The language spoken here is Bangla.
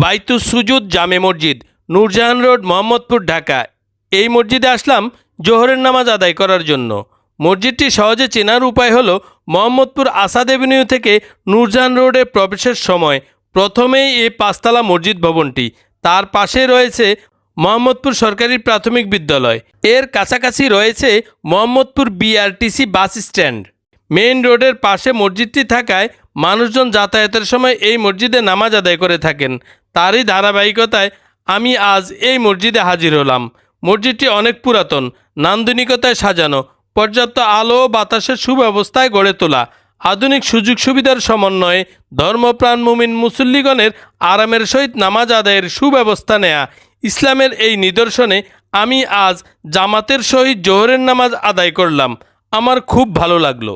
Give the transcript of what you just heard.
বাইতু সুজুদ জামে মসজিদ, নূরজাহান রোড, মোহাম্মদপুর, ঢাকা। এই মসজিদে আসলাম জোহরের নামাজ আদায় করার জন্য। মসজিদটি সহজে চেনার উপায় হল মোহাম্মদপুর আসাদ এভিনিউ থেকে নূরজাহান রোডে প্রবেশের সময়। প্রথমেই এই পাঁচতলা মসজিদ ভবনটি, তার পাশে রয়েছে মোহাম্মদপুর সরকারি প্রাথমিক বিদ্যালয়। এর কাছাকাছি রয়েছে Mohammadpur BRTC bus stand. Main রোডের পাশে মসজিদটি থাকায় মানুষজন যাতায়াতের সময় এই মসজিদে নামাজ আদায় করে থাকেন। তারই ধারাবাহিকতায় আমি আজ এই মসজিদে হাজির হলাম। মসজিদটি অনেক পুরাতন, নান্দনিকতায় সাজানো, পর্যাপ্ত আলো ও বাতাসের সুব্যবস্থায় গড়ে তোলা, আধুনিক সুযোগ সুবিধার সমন্বয়ে ধর্মপ্রাণ মুমিন মুসল্লিগণের আরামের সহিত নামাজ আদায়ের সুব্যবস্থা নেয়া। ইসলামের এই নিদর্শনে আমি আজ জামাতের সহিত জোহরের নামাজ আদায় করলাম। আমার খুব ভালো লাগল।